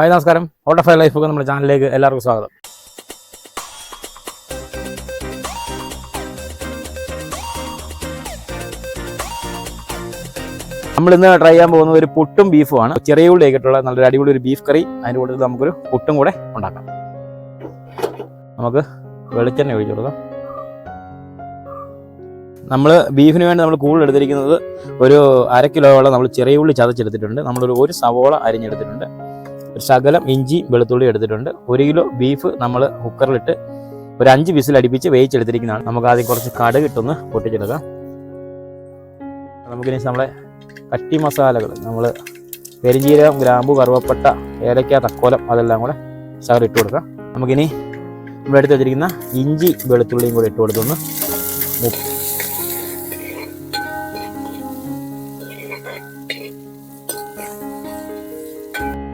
Hi നമസ്കാരം. Out of life നമ്മുടെ ചാനലിലേക്ക് എല്ലാവർക്കും സ്വാഗതം. നമ്മൾ ഇന്ന് ട്രൈ ചെയ്യാൻ പോകുന്നത് ഒരു പുട്ടും ബീഫുമാണ് ചെറിയ ഉള്ളി ആയിട്ടുള്ള നല്ലൊരു അടിപൊളി ഒരു ബീഫ് കറി. അതിന്റെ കൂടെ നമുക്കൊരു പുട്ടും കൂടെ ഉണ്ടാക്കാം. നമുക്ക് വെളിച്ചെണ്ണ ഒഴിച്ചു കൊടുക്കാം. നമ്മൾ ബീഫിന് വേണ്ടി നമ്മൾ കൂടുതൽ എടുത്തിരിക്കുന്നത് ഒരു അര കിലോയോളം നമ്മൾ ചെറിയ ഉള്ളി ചതച്ചെടുത്തിട്ടുണ്ട്. നമ്മളൊരു ഒരു സവോള അരിഞ്ഞെടുത്തിട്ടുണ്ട്. ശകലം ഇഞ്ചി വെളുത്തുള്ളി എടുത്തിട്ടുണ്ട്. ഒരു കിലോ ബീഫ് നമ്മൾ കുക്കറിലിട്ട് ഒരു അഞ്ച് വിസിൽ അടുപ്പിച്ച് വേവിച്ചെടുത്തിരിക്കുന്നതാണ്. നമുക്ക് ആദ്യം കുറച്ച് കടുക് ഇട്ടൊന്ന് പൊട്ടിച്ചെടുക്കാം. നമുക്കിനി നമ്മളെ കട്ടി മസാലകൾ നമ്മൾ പെരിഞ്ചീരകം ഗ്രാമ്പു കറുവപ്പട്ട ഏലക്ക തക്കോലം അതെല്ലാം കൂടെ ശകലം ഇട്ട് കൊടുക്കാം. നമുക്കിനി നമ്മൾ എടുത്ത് വെച്ചിരിക്കുന്ന ഇഞ്ചി വെളുത്തുള്ളിയും കൂടെ ഇട്ട് കൊടുത്തൊന്ന്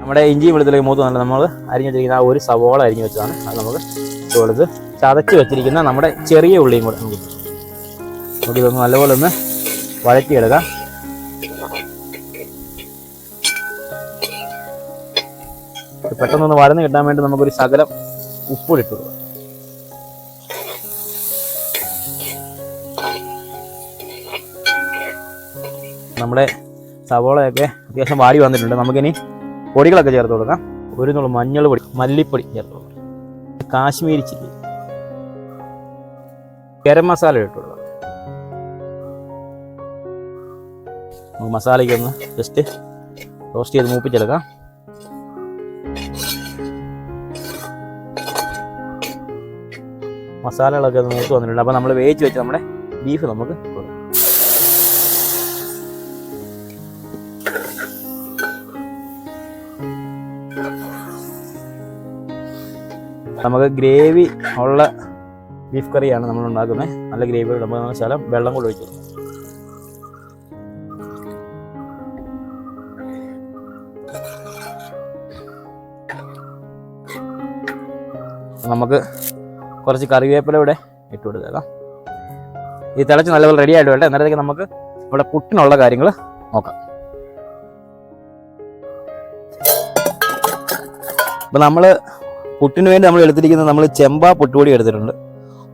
നമ്മുടെ ഇഞ്ചി വെളുത്തുള്ളി മൂത്ത് നല്ല നമ്മൾ അരിഞ്ഞു വെച്ചിരിക്കുന്ന ആ ഒരു സവോള അരിഞ്ഞു വെച്ചതാണ്. അത് നമുക്ക് കൊടുത്ത് ചതച്ച് വെച്ചിരിക്കുന്ന നമ്മുടെ ചെറിയ ഉള്ളിയും കൂടെ നമുക്ക് നമുക്കിതൊന്ന് നല്ലപോലെ ഒന്ന് വഴറ്റിയെടുക്കാം. പെട്ടെന്നൊന്ന് വരന്ന് കിട്ടാൻ വേണ്ടി നമുക്കൊരു ശകലം ഉപ്പൂടി ഇട്ട് കൊടുക്കാം നമ്മുടെ സവോളയൊക്കെ അത്യാവശ്യം വാടി വന്നിട്ടുണ്ട്. നമുക്കിനി പൊടികളൊക്കെ ചേർത്ത് കൊടുക്കാം. ഒരു നുള്ളു മഞ്ഞൾ പൊടി മല്ലിപ്പൊടി ചേർത്ത് കൊടുക്കാം. കാശ്മീരി ചില്ലി. ഗരം മസാല ഇട്ട് കൊടുക്കാം. നമുക്ക് മസാലയ്ക്ക് ഒന്ന് ജസ്റ്റ് റോസ്റ്റ് ചെയ്ത് മൂപ്പിച്ചെടുക്കാം. മസാലകളൊക്കെ മൂത്ത് വന്നിട്ടുണ്ട്. അപ്പോൾ നമ്മൾ വേവിച്ച് വെച്ച് നമ്മുടെ ബീഫ് നമുക്ക് കൊടുക്കാം. നമുക്ക് ഗ്രേവി ഉള്ള ബീഫ് കറിയാണ് നമ്മൾ ഉണ്ടാക്കുന്നത്. നല്ല ഗ്രേവി നമുക്ക് ശകലം വെള്ളം കൂടെ ഒഴിച്ചു നമുക്ക് കുറച്ച് കറിവേപ്പില ഇവിടെ ഇട്ട് കൊടുത്തേക്കാം. ഈ തിളച്ച് നല്ലപോലെ റെഡി ആയിട്ട് വേണ്ട അന്നേരത്തേക്ക് നമുക്ക് ഇവിടെ പുട്ടിനുള്ള കാര്യങ്ങൾ നോക്കാം. അപ്പം നമ്മൾ പുട്ടിന് വേണ്ടി നമ്മൾ എടുത്തിരിക്കുന്നത് നമ്മൾ ചെമ്പ പുട്ടുപൊടി എടുത്തിട്ടുണ്ട്.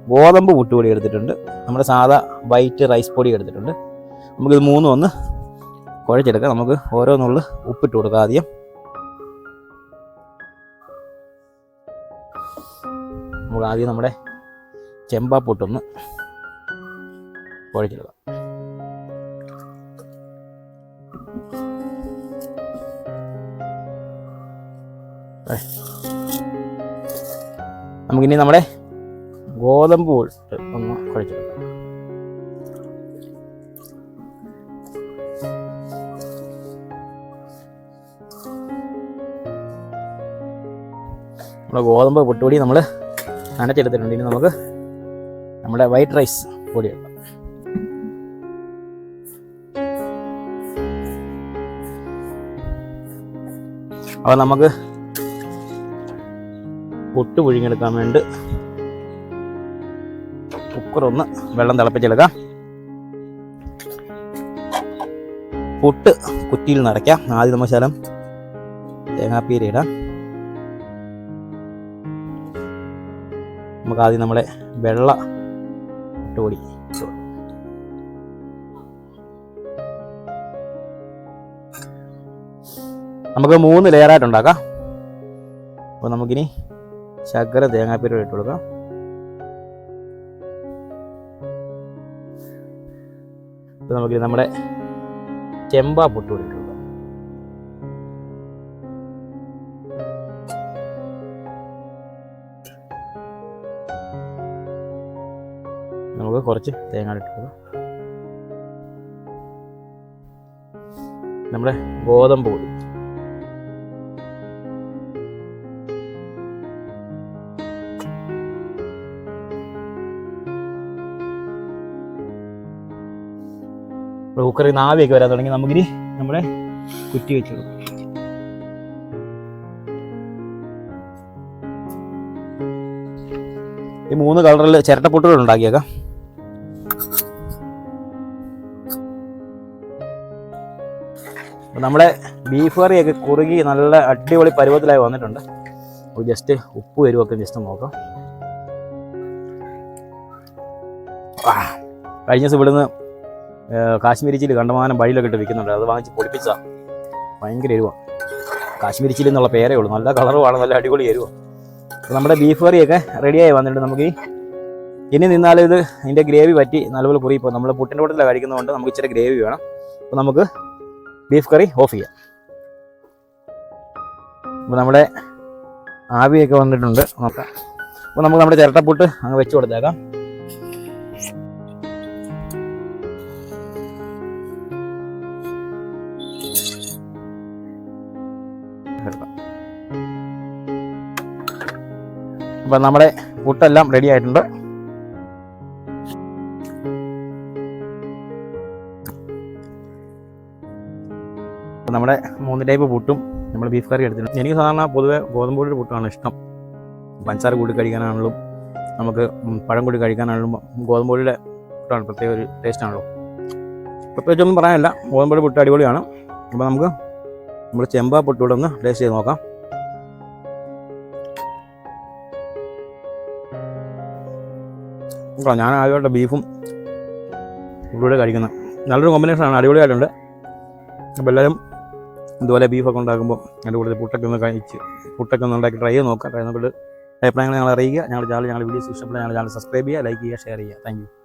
ഗോതമ്പ് പുട്ടുപൊടി എടുത്തിട്ടുണ്ട്. നമ്മുടെ സാധാ വൈറ്റ് റൈസ് പൊടി എടുത്തിട്ടുണ്ട്. നമുക്കിത് മൂന്നും ഒന്ന് കുഴച്ചെടുക്കാം. നമുക്ക് ഓരോന്നുള്ള ഉപ്പിട്ട് കൊടുക്കാം ആദ്യം. നമുക്ക് ആദ്യം നമ്മുടെ ചെമ്പ പുട്ടൊന്ന് കുഴച്ചെടുക്കാം. നമുക്കിനി നമ്മുടെ ഗോതമ്പ് ഇട്ട് ഒന്ന് കുഴച്ചെടുക്കാം. നമ്മുടെ ഗോതമ്പ് പൊട്ടുപൊടി നമ്മൾ നനച്ചെടുത്തിട്ടുണ്ട്. ഇനി നമുക്ക് നമ്മുടെ വൈറ്റ് റൈസ് പൊടി എടുക്കാം അപ്പോൾ നമുക്ക് പുട്ട് പുഴുങ്ങിയെടുക്കാൻ വേണ്ടി കുക്കർ ഒന്ന് വെള്ളം തിളപ്പിച്ചെടുക്കാം. പൊട്ട് കുറ്റിയിൽ നിറയ്ക്കാം ആദ്യം നമ്മൾ ശലം തേങ്ങാപ്പീര ഇടാം. നമുക്ക് ആദ്യം നമ്മുടെ വെള്ള ടോടി നമുക്ക് മൂന്ന് ലെയറായിട്ട് ഉണ്ടാക്കാം. അപ്പോൾ നമുക്കിനി ശർക്കര തേങ്ങാപ്പീര ഇട്ട് കൊടുക്കാം. ഇപ്പം നമുക്ക് നമ്മുടെ ചെമ്പ പുട്ട് ഇട്ട് കൊടുക്കാം. നമുക്ക് കുറച്ച് തേങ്ങ ഇട്ട് കൊടുക്കാം. നമ്മുടെ ഗോതമ്പ് പൊടി. നിന്ന് ആവിയൊക്കെ വരാൻ തുടങ്ങി. നമുക്കിനി നമ്മുടെ കുറ്റി വെച്ചു ഈ മൂന്ന് കളറിൽ ചിരട്ടപ്പൊട്ടുകൾ ഉണ്ടാക്കിയേക്കാം. നമ്മുടെ ബീഫ് കറിയൊക്കെ കുറുകി നല്ല അടിപൊളി പരുവത്തിലായി വന്നിട്ടുണ്ട്. അപ്പോൾ ജസ്റ്റ് ഉപ്പ് വരുമൊക്കെ ജസ്റ്റ് നോക്കാം. കഴിഞ്ഞ ദിവസം ഇവിടുന്ന് കാശ്മീരി ചില്ലി കണ്ടമാനം വഴിയിലൊക്കെ ഇട്ട് വിൽക്കുന്നുണ്ട്. അത് വാങ്ങിച്ച് പൊടിപ്പിച്ചാ ഭയങ്കര എരിവാണ് കാശ്മീരി ചില്ലി എന്നുള്ള പേരേ ഉള്ളൂ. നല്ല കളറുമാണ് നല്ല അടിപൊളി എരിവാണ് അപ്പോൾ നമ്മുടെ ബീഫ് കറിയൊക്കെ റെഡിയായി വന്നിട്ടുണ്ട് നമുക്ക് ഇനി നിന്നാലും ഇത് ഇതിന്റെ ഗ്രേവി പറ്റി നല്ലപോലെ കുറി ഇപ്പോൾ നമ്മൾ പുട്ടിന്റെ കൂട്ടത്തിലാണ് കഴിക്കുന്നതുകൊണ്ട് നമുക്ക് ഇച്ചിരി ഗ്രേവി വേണം. അപ്പോൾ നമുക്ക് ബീഫ് കറി ഓഫ് ചെയ്യാം. അപ്പോൾ നമ്മുടെ ആവിയൊക്കെ വന്നിട്ടുണ്ട്. നോക്കാം അപ്പോൾ നമുക്ക് നമ്മുടെ ചിരട്ടപ്പുട്ട് അങ്ങ് വെച്ച് കൊടുത്തേക്കാം. അപ്പോൾ നമ്മുടെ പുട്ടെല്ലാം റെഡി ആയിട്ടുണ്ട്. നമ്മുടെ മൂന്ന് ടൈപ്പ് പുട്ടും നമ്മൾ ബീഫ് കറി എടുത്തിട്ടുണ്ട്. എനിക്ക് സാധാരണ പൊതുവെ ഗോതമ്പൊടിയുടെ പുട്ടാണ് ഇഷ്ടം. പഞ്ചസാര കൂടി കഴിക്കാനാണെങ്കിലും നമുക്ക് പഴം കൂടി കഴിക്കാനാണെങ്കിലും ഗോതമ്പൊടിയുടെ പുട്ടാണ് പ്രത്യേക ഒരു ടേസ്റ്റ് ആണല്ലോ. പ്രത്യേകിച്ചൊന്നും പറയാനില്ല. ഗോതമ്പൊടി പുട്ട് അടിപൊളിയാണ്. അപ്പോൾ നമുക്ക് നമ്മുടെ ചെമ്പ പുട്ട് ഒന്ന് ടേസ്റ്റ് ചെയ്ത് നോക്കാം. ഞാൻ ആദ്യമായിട്ട് ബീഫും ഇവിടെ കഴിക്കുന്നത് നല്ലൊരു കോമ്പിനേഷനാണ് അടിപൊളിയായിട്ടുണ്ട്. അപ്പോൾ എല്ലാവരും ഇതുപോലെ ബീഫൊക്കെ ഉണ്ടാക്കുമ്പോൾ അതിന്റെ കൂടുതൽ പുട്ടൊക്കെ ഒന്ന് കഴിച്ച് പുട്ടൊക്കെ ഒന്ന് ഉണ്ടാക്കി ട്രൈ ചെയ്ത് നോക്കാം. ട്രൈ നോക്കിയിട്ട് അഭിപ്രായങ്ങൾ ഞങ്ങൾ അറിയിക്കുക. ഞങ്ങളുടെ ചാനൽ ഞങ്ങളുടെ വീഡിയോസ് ഇഷ്ടപ്പെട്ടാൽ ഞങ്ങളുടെ ചാനൽ സബ്സ്ക്രൈബ് ചെയ്യുക ലൈക്ക് ചെയ്യുക ഷെയർ ചെയ്യുക. താങ്ക്